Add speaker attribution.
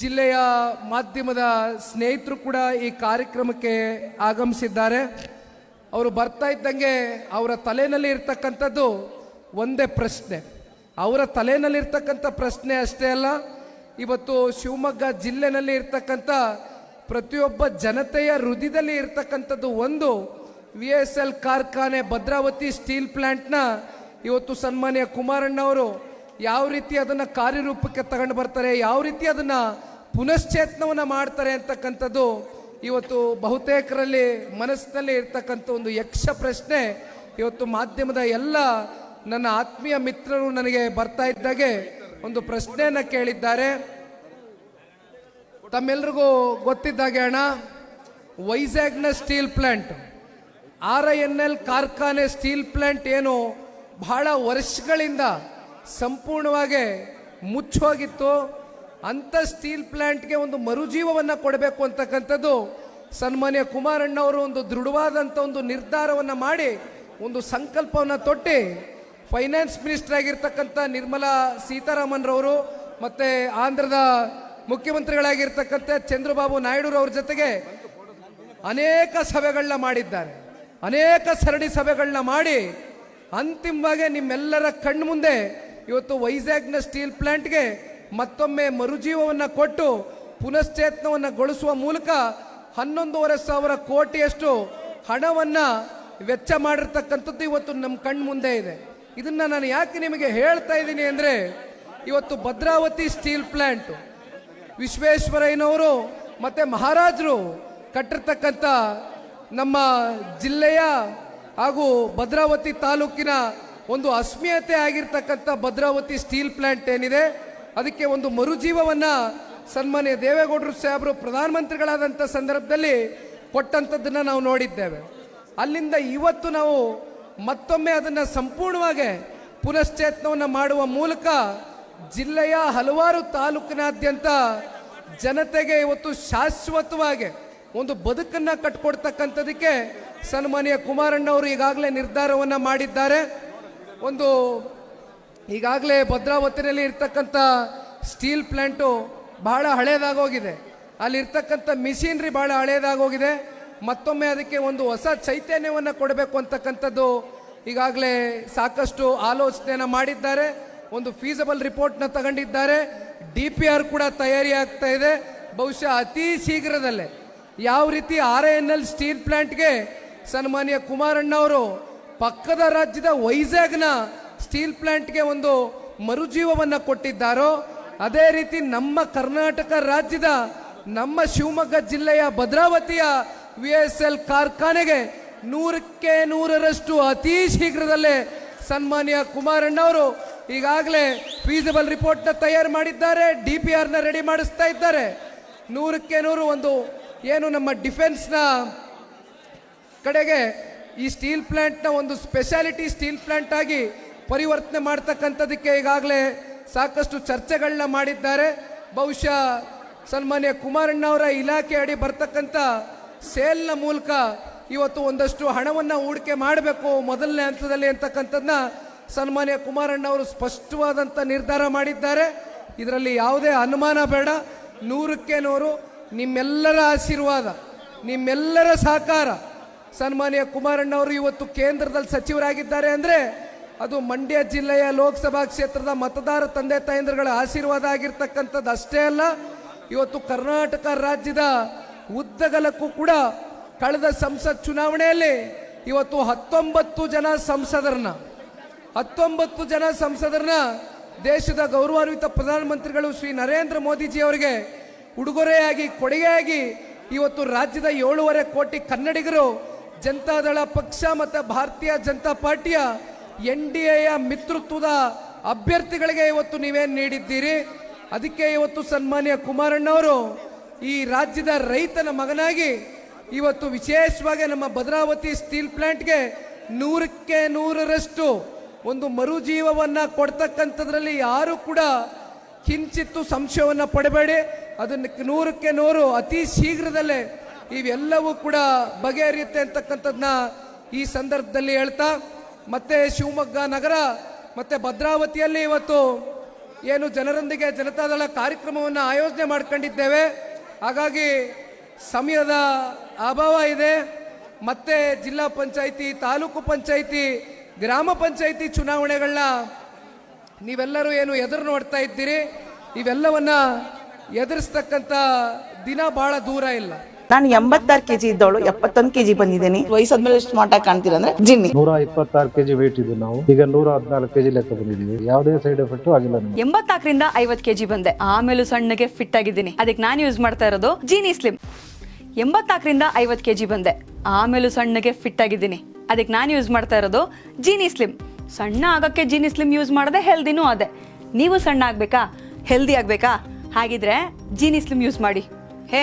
Speaker 1: ಜಿಲ್ಲೆಯ ಮಾಧ್ಯಮದ ಸ್ನೇಹಿತರು ಕೂಡ ಈ ಕಾರ್ಯಕ್ರಮಕ್ಕೆ ಆಗಮಿಸಿದ್ದಾರೆ. ಅವರು ಬರ್ತಾ ಇದ್ದಂಗೆ ಅವರ ತಲೆಯಲ್ಲಿ ಇರ್ತಕ್ಕಂಥದ್ದು ಒಂದೇ ಪ್ರಶ್ನೆ. ಅವರ ತಲೆಯಲ್ಲಿ ಇರ್ತಕ್ಕಂಥ ಪ್ರಶ್ನೆ ಅಷ್ಟೇ ಅಲ್ಲ, ಇವತ್ತು ಶಿವಮೊಗ್ಗ ಜಿಲ್ಲೆನಲ್ಲಿ ಇರ್ತಕ್ಕಂಥ ಪ್ರತಿಯೊಬ್ಬ ಜನತೆಯ ಹೃದಯದಲ್ಲಿ ಇರ್ತಕ್ಕಂಥದ್ದು ಒಂದು ವಿ ಎಸ್ ಎಲ್ ಕಾರ್ಖಾನೆ ಭದ್ರಾವತಿ ಸ್ಟೀಲ್ ಪ್ಲ್ಯಾಂಟ್ನ ಇವತ್ತು ಸನ್ಮಾನ್ಯ ಕುಮಾರಣ್ಣವರು ಯಾವ ರೀತಿ ಅದನ್ನು ಕಾರ್ಯರೂಪಕ್ಕೆ ತಗೊಂಡು ಬರ್ತಾರೆ, ಯಾವ ರೀತಿ ಅದನ್ನು ಪುನಶ್ಚೇತನವನ್ನು ಮಾಡ್ತಾರೆ ಅಂತಕ್ಕಂಥದ್ದು ಇವತ್ತು ಬಹುತೇಕರಲ್ಲಿ ಮನಸ್ಸಿನಲ್ಲಿ ಇರ್ತಕ್ಕಂಥ ಒಂದು ಯಕ್ಷ ಪ್ರಶ್ನೆ. ಇವತ್ತು ಮಾಧ್ಯಮದ ಎಲ್ಲ ನನ್ನ ಆತ್ಮೀಯ ಮಿತ್ರರು ನನಗೆ ಬರ್ತಾ ಇದ್ದಾಗೆ ಒಂದು ಪ್ರಶ್ನೆಯನ್ನು ಕೇಳಿದ್ದಾರೆ. ತಮ್ಮೆಲ್ರಿಗೂ ಗೊತ್ತಿದ್ದಾಗೆ ಅಣ್ಣ, ವೈಜಾಗ್ನ steel plant, R I N L ಕಾರ್ಖಾನೆ ಸ್ಟೀಲ್ ಪ್ಲಾಂಟ್ ಏನು ಬಹಳ ವರ್ಷಗಳಿಂದ ಸಂಪೂರ್ಣವಾಗಿ ಮುಚ್ಚೋಗಿತ್ತು. ಅಂಥ ಸ್ಟೀಲ್ ಪ್ಲ್ಯಾಂಟ್ಗೆ ಒಂದು ಮರುಜೀವವನ್ನು ಕೊಡಬೇಕು ಅಂತಕ್ಕಂಥದ್ದು ಸನ್ಮಾನ್ಯ ಕುಮಾರಣ್ಣವರು ಒಂದು ದೃಢವಾದಂಥ ಒಂದು ನಿರ್ಧಾರವನ್ನು ಮಾಡಿ, ಒಂದು ಸಂಕಲ್ಪವನ್ನು ತೊಟ್ಟಿ ಫೈನಾನ್ಸ್ ಮಿನಿಸ್ಟರ್ ಆಗಿರ್ತಕ್ಕಂಥ ನಿರ್ಮಲಾ ಸೀತಾರಾಮನ್ರವರು ರವರು ಮತ್ತೆ ಆಂಧ್ರದ ಮುಖ್ಯಮಂತ್ರಿಗಳಾಗಿರ್ತಕ್ಕಂಥ ಚಂದ್ರಬಾಬು ನಾಯ್ಡುರವ್ರ ಜೊತೆಗೆ ಅನೇಕ ಸಭೆಗಳನ್ನ ಮಾಡಿದ್ದಾರೆ. ಅನೇಕ ಸರಣಿ ಸಭೆಗಳನ್ನ ಮಾಡಿ ಅಂತಿಮವಾಗಿ ನಿಮ್ಮೆಲ್ಲರ ಕಣ್ಣು ಮುಂದೆ ಇವತ್ತು ವೈಜಾಗ್ನ ಸ್ಟೀಲ್ ಪ್ಲಾಂಟ್ಗೆ ಮತ್ತೊಮ್ಮೆ ಮರುಜೀವವನ್ನು ಕೊಟ್ಟು ಪುನಶ್ಚೇತನವನ್ನು ಗೊಳಿಸುವ ಮೂಲಕ ಹನ್ನೊಂದೂವರೆ ಸಾವಿರ ಕೋಟಿಯಷ್ಟು ಹಣವನ್ನ ವೆಚ್ಚ ಮಾಡಿರ್ತಕ್ಕಂಥದ್ದು ಇವತ್ತು ನಮ್ಮ ಕಣ್ಣು ಮುಂದೆ ಇದೆ. ಇದನ್ನ ನಾನು ಯಾಕೆ ನಿಮಗೆ ಹೇಳ್ತಾ ಇದ್ದೀನಿ ಅಂದರೆ, ಇವತ್ತು ಭದ್ರಾವತಿ ಸ್ಟೀಲ್ ಪ್ಲಾಂಟ್, ವಿಶ್ವೇಶ್ವರಯ್ಯನವರು ಮತ್ತೆ ಮಹಾರಾಜರು ಕಟ್ಟಿರ್ತಕ್ಕಂಥ ನಮ್ಮ ಜಿಲ್ಲೆಯ ಹಾಗೂ ಭದ್ರಾವತಿ ತಾಲೂಕಿನ ಒಂದು ಅಸ್ಮಿಯತೆ ಆಗಿರ್ತಕ್ಕಂಥ ಭದ್ರಾವತಿ ಸ್ಟೀಲ್ ಪ್ಲಾಂಟ್ ಏನಿದೆ, ಅದಕ್ಕೆ ಒಂದು ಮರುಜೀವವನ್ನು ಸನ್ಮಾನ್ಯ ದೇವೇಗೌಡರು ಸಾಹೇಬರು ಪ್ರಧಾನಮಂತ್ರಿಗಳಾದಂಥ ಸಂದರ್ಭದಲ್ಲಿ ಕೊಟ್ಟಂಥದ್ದನ್ನು ನಾವು ನೋಡಿದ್ದೇವೆ. ಅಲ್ಲಿಂದ ಇವತ್ತು ನಾವು ಮತ್ತೊಮ್ಮೆ ಅದನ್ನು ಸಂಪೂರ್ಣವಾಗಿ ಪುನಶ್ಚೇತನವನ್ನು ಮಾಡುವ ಮೂಲಕ ಜಿಲ್ಲೆಯ ಹಲವಾರು ತಾಲೂಕಿನಾದ್ಯಂತ ಜನತೆಗೆ ಇವತ್ತು ಶಾಶ್ವತವಾಗಿ ಒಂದು ಬದುಕನ್ನು ಕಟ್ಕೊಡ್ತಕ್ಕಂಥದಕ್ಕೆ ಸನ್ಮಾನ್ಯ ಕುಮಾರಣ್ಣವರು ಈಗಾಗಲೇ ನಿರ್ಧಾರವನ್ನು ಮಾಡಿದ್ದಾರೆ. ಒಂದು ಈಗಾಗಲೇ ಭದ್ರಾವತಿನಲ್ಲಿ ಇರ್ತಕ್ಕಂಥ ಸ್ಟೀಲ್ ಪ್ಲಾಂಟು ಬಹಳ ಹಳೇದಾಗೋಗಿದೆ. ಅಲ್ಲಿರ್ತಕ್ಕಂಥ ಮಿಷಿನ್ರಿ ಭಾಳ ಹಳೇದಾಗೋಗಿದೆ. ಮತ್ತೊಮ್ಮೆ ಅದಕ್ಕೆ ಒಂದು ಹೊಸ ಚೈತನ್ಯವನ್ನು ಕೊಡಬೇಕು ಅಂತಕ್ಕಂಥದ್ದು ಈಗಾಗಲೇ ಸಾಕಷ್ಟು ಆಲೋಚನೆಯನ್ನು ಮಾಡಿದ್ದಾರೆ. ಒಂದು ಫೀಸಬಲ್ ರಿಪೋರ್ಟ್ನ ತಗೊಂಡಿದ್ದಾರೆ. ಡಿ ಪಿ ಆರ್ ಕೂಡ ತಯಾರಿ ಆಗ್ತಾ ಇದೆ. ಬಹುಶಃ ಅತಿ ಶೀಘ್ರದಲ್ಲೇ. ಯಾವ ರೀತಿ ಆರ್ ಎನ್ ಎಲ್ ಸ್ಟೀಲ್ ಪ್ಲ್ಯಾಂಟ್ಗೆ ಸನ್ಮಾನ್ಯ ಕುಮಾರಣ್ಣವರು ಪಕ್ಕದ ರಾಜ್ಯದ ವೈಜಾಗ್ನ ಸ್ಟೀಲ್ ಪ್ಲಾಂಟ್ಗೆ ಒಂದು ಮರುಜೀವವನ್ನು ಕೊಟ್ಟಿದ್ದಾರೋ, ಅದೇ ರೀತಿ ನಮ್ಮ ಕರ್ನಾಟಕ ರಾಜ್ಯದ ನಮ್ಮ ಶಿವಮೊಗ್ಗ ಜಿಲ್ಲೆಯ ಭದ್ರಾವತಿಯ ವಿ ಎಸ್ ಎಲ್ ಕಾರ್ಖಾನೆಗೆ ನೂರಕ್ಕೆ ನೂರರಷ್ಟು ಅತಿ ಶೀಘ್ರದಲ್ಲೇ ಸನ್ಮಾನ್ಯ ಕುಮಾರಣ್ಣವರು ಈಗಾಗಲೇ ಫೀಸಿಬಲ್ ರಿಪೋರ್ಟ್ನ ತಯಾರು ಮಾಡಿದ್ದಾರೆ, ಡಿ ಪಿ ಆರ್ನ ರೆಡಿ ಮಾಡಿಸ್ತಾ ಇದ್ದಾರೆ. ನೂರಕ್ಕೆ ನೂರು ಒಂದು ಏನು ನಮ್ಮ ಡಿಫೆನ್ಸ್ನ ಕಡೆಗೆ ಈ ಸ್ಟೀಲ್ ಪ್ಲ್ಯಾಂಟ್ನ ಒಂದು ಸ್ಪೆಷಾಲಿಟಿ ಸ್ಟೀಲ್ ಪ್ಲಾಂಟ್ ಆಗಿ ಪರಿವರ್ತನೆ ಮಾಡ್ತಕ್ಕಂಥದಕ್ಕೆ ಈಗಾಗಲೇ ಸಾಕಷ್ಟು ಚರ್ಚೆಗಳನ್ನ ಮಾಡಿದ್ದಾರೆ. ಬಹುಶಃ ಸನ್ಮಾನ್ಯ ಕುಮಾರಣ್ಣವರ ಇಲಾಖೆ ಅಡಿ ಬರ್ತಕ್ಕಂಥ ಸೇಲ್ನ ಮೂಲಕ ಇವತ್ತು ಒಂದಷ್ಟು ಹಣವನ್ನು ಹೂಡಿಕೆ ಮಾಡಬೇಕು ಮೊದಲನೇ ಹಂತದಲ್ಲಿ ಅಂತಕ್ಕಂಥದ್ದನ್ನ ಸನ್ಮಾನ್ಯ ಕುಮಾರಣ್ಣವರು ಸ್ಪಷ್ಟವಾದಂಥ ನಿರ್ಧಾರ ಮಾಡಿದ್ದಾರೆ. ಇದರಲ್ಲಿ ಯಾವುದೇ ಅನುಮಾನ ಬೇಡ. ನೂರಕ್ಕೆ ನೂರು. ನಿಮ್ಮೆಲ್ಲರ ಆಶೀರ್ವಾದ, ನಿಮ್ಮೆಲ್ಲರ ಸಹಕಾರ. ಸನ್ಮಾನ್ಯ ಕುಮಾರಣ್ಣ ಅವರು ಇವತ್ತು ಕೇಂದ್ರದಲ್ಲಿ ಸಚಿವರಾಗಿದ್ದಾರೆ ಅಂದರೆ ಅದು ಮಂಡ್ಯ ಜಿಲ್ಲೆಯ ಲೋಕಸಭಾ ಕ್ಷೇತ್ರದ ಮತದಾರ ತಂದೆ ತಾಯಂದ್ರಗಳ ಆಶೀರ್ವಾದ ಆಗಿರ್ತಕ್ಕಂಥದ್ದು ಅಷ್ಟೇ ಅಲ್ಲ, ಇವತ್ತು ಕರ್ನಾಟಕ ರಾಜ್ಯದ ಉದ್ದಗಲಕ್ಕೂ ಕೂಡ ಕಳೆದ ಸಂಸತ್ ಚುನಾವಣೆಯಲ್ಲಿ ಇವತ್ತು ಹತ್ತೊಂಬತ್ತು ಜನ ಸಂಸದರನ್ನ, ಹತ್ತೊಂಬತ್ತು ಜನ ಸಂಸದರನ್ನ ದೇಶದ ಗೌರವಾನ್ವಿತ ಪ್ರಧಾನಮಂತ್ರಿಗಳು ಶ್ರೀ ನರೇಂದ್ರ ಮೋದಿಜಿ ಅವರಿಗೆ ಉಡುಗೊರೆಯಾಗಿ, ಕೊಡುಗೆಯಾಗಿ ಇವತ್ತು ರಾಜ್ಯದ ಏಳೂವರೆ ಕೋಟಿ ಕನ್ನಡಿಗರು ಜನತಾದಳ ಪಕ್ಷ ಮತ್ತು ಭಾರತೀಯ ಜನತಾ ಪಾರ್ಟಿಯ ಎನ್ ಡಿ ಎಯ ಮಿತ್ರತ್ವದ ಅಭ್ಯರ್ಥಿಗಳಿಗೆ ಇವತ್ತು ನೀವೇನು ನೀಡಿದ್ದೀರಿ? ಅದಕ್ಕೆ ಇವತ್ತು ಸನ್ಮಾನ್ಯ ಕುಮಾರಣ್ಣವರು ಈ ರಾಜ್ಯದ ರೈತನ ಮಗನಾಗಿ ಇವತ್ತು ವಿಶೇಷವಾಗಿ ನಮ್ಮ ಭದ್ರಾವತಿ ಸ್ಟೀಲ್ ಪ್ಲಾಂಟ್ಗೆ ನೂರಕ್ಕೆ ನೂರರಷ್ಟು ಒಂದು ಮರುಜೀವವನ್ನು ಕೊಡ್ತಕ್ಕಂಥದ್ರಲ್ಲಿ ಯಾರೂ ಕೂಡ ಕಿಂಚಿತ್ತು ಸಂಶಯವನ್ನು ಪಡಬೇಡಿ. ಅದನ್ನು ನೂರಕ್ಕೆ ನೂರು ಅತಿ ಶೀಘ್ರದಲ್ಲೇ ಇವೆಲ್ಲವೂ ಕೂಡ ಬಗೆಹರಿಯುತ್ತೆ ಅಂತಕ್ಕಂಥದ್ದನ್ನ ಈ ಸಂದರ್ಭದಲ್ಲಿ ಹೇಳ್ತಾ, ಮತ್ತೆ ಶಿವಮೊಗ್ಗ ನಗರ, ಮತ್ತೆ ಭದ್ರಾವತಿಯಲ್ಲಿ ಇವತ್ತು ಏನು ಜನರೊಂದಿಗೆ ಜನತಾದಳ ಕಾರ್ಯಕ್ರಮವನ್ನು ಆಯೋಜನೆ ಮಾಡ್ಕೊಂಡಿದ್ದೇವೆ. ಹಾಗಾಗಿ ಸಮಯದ ಅಭಾವ ಇದೆ. ಮತ್ತೆ ಜಿಲ್ಲಾ ಪಂಚಾಯಿತಿ, ತಾಲೂಕು ಪಂಚಾಯಿತಿ, ಗ್ರಾಮ ಪಂಚಾಯಿತಿ ಚುನಾವಣೆಗಳನ್ನ ನೀವೆಲ್ಲರೂ ಏನು ಎದುರು ನೋಡ್ತಾ ಇದ್ದೀರಿ. ಇವೆಲ್ಲವನ್ನ ಎದುರಿಸ್ತಕ್ಕಂಥ ದಿನ ಬಹಳ ದೂರ ಇಲ್ಲ.
Speaker 2: ನಾನು ಎಂಬತ್ತಾರು ಕೆಜಿ ಇದ್ದವಳು ಎಪ್ಪತ್ತೊಂದು ಕೆಜಿ ಬಂದಿದ್ದೀನಿ. ವಯಸ್ಸಾದ್ಮೇಲೆ ಸ್ಮಾರ್ಟ್ ಆಗಿ ಕಾಣ್ತೀರ ಅಂದ್ರೆ ಜಿನ್ನಿ.
Speaker 3: ನೂರ ಇಪ್ಪತ್ತಾರು ಕೆಜಿ ವೇಟ್ ಇದ್ದು ನಾವು. ಈಗ ನೂರ ಹದಿನಾಲ್ಕು ಕೆಜಿ ಲೆಕ್ಕ ಬಂದಿದ್ದೀವಿ. ಯಾವುದೇ ಸೈಡ್ ಎಫೆಕ್ಟ್ ಆಗಿಲ್ಲ ನಮಗೆ.
Speaker 4: ಎಂಬತ್ನಾಲ್ಕರಿಂದ ಐವತ್ ಕೆಜಿ ಬಂದೆ. ಆಮೇಲೂ ಸಣ್ಣಗೆ ಫಿಟ್ ಆಗಿದ್ದೀನಿ. ಅದಕ್ಕೆ ನಾನು ಯೂಸ್ ಮಾಡ್ತಾ ಇರೋದು ಜೀನಿ ಸ್ಲಿಮ್ ಎಂಬತ್ನಾಲ್ಕರಿಂದ ಐವತ್ ಕೆಜಿ ಬಂದೆ. ಆಮೇಲೂ ಸಣ್ಣಗೆ ಫಿಟ್ ಆಗಿದ್ದೀನಿ. ಅದಕ್ಕೆ ನಾನು ಯೂಸ್ ಮಾಡ್ತಾ ಇರೋದು ಜೀನಿ ಸ್ಲಿಮ್ ಸಣ್ಣ ಆಗಕ್ಕೆ ಜೀನಿ ಸ್ಲಿಮ್ ಯೂಸ್ ಮಾಡದೆ ಹೆಲ್ದಿನೂ ಅದೇ. ನೀವು ಸಣ್ಣ ಆಗ್ಬೇಕಾ? ಹೆಲ್ದಿ ಆಗ್ಬೇಕಾ? ಹಾಗಿದ್ರೆ ಜೀನಿ ಸ್ಲಿಮ್ ಯೂಸ್ ಮಾಡಿ. ಹೇ